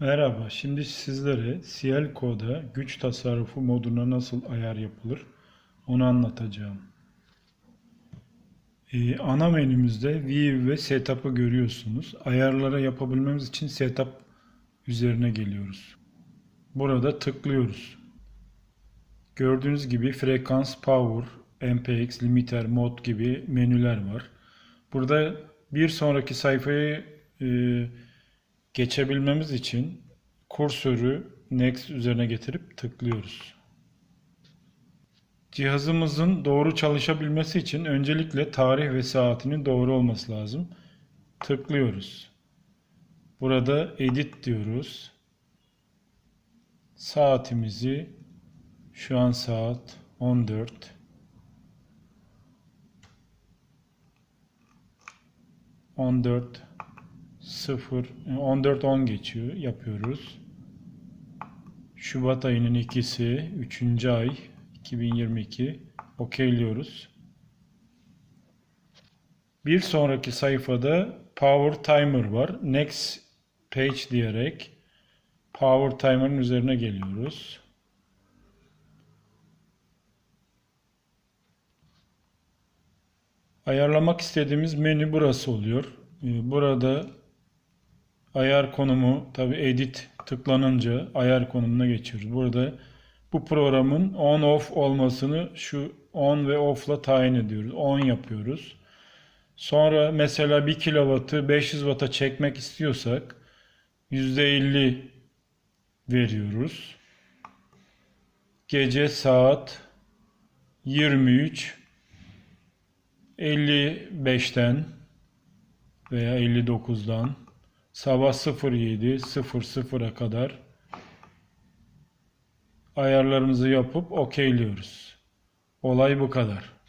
Merhaba, şimdi sizlere CL Code'a güç tasarrufu moduna nasıl ayar yapılır onu anlatacağım. Ee, ana menümüzde View ve Setup'ı görüyorsunuz. Ayarlara yapabilmemiz için Setup üzerine geliyoruz. Burada tıklıyoruz. Gördüğünüz gibi frekans, power, MPX, limiter, mod gibi menüler var. Burada bir sonraki sayfayı e, geçebilmemiz için kursörü Next üzerine getirip tıklıyoruz. Cihazımızın doğru çalışabilmesi için öncelikle tarih ve saatinin doğru olması lazım. Tıklıyoruz. Burada edit diyoruz. Saatimizi şu an saat 14 14 0 14 10 geçiyor yapıyoruz. Şubat ayının ikisi 3. ay 2022 okeyliyoruz. Bir sonraki sayfada Power Timer var. Next page diyerek Power Timer'ın üzerine geliyoruz. Ayarlamak istediğimiz menü burası oluyor. Ee, Burada ayar konumu tabi edit tıklanınca ayar konumuna geçiyoruz. Burada bu programın on off olmasını şu on ve off'la tayin ediyoruz. On yapıyoruz. Sonra mesela 1 kW'ı 500 Watt'a çekmek istiyorsak %50 veriyoruz. Gece saat 23 55'ten veya 59'dan sabah 07 00'a kadar ayarlarımızı yapıp okeyliyoruz. Olay bu kadar.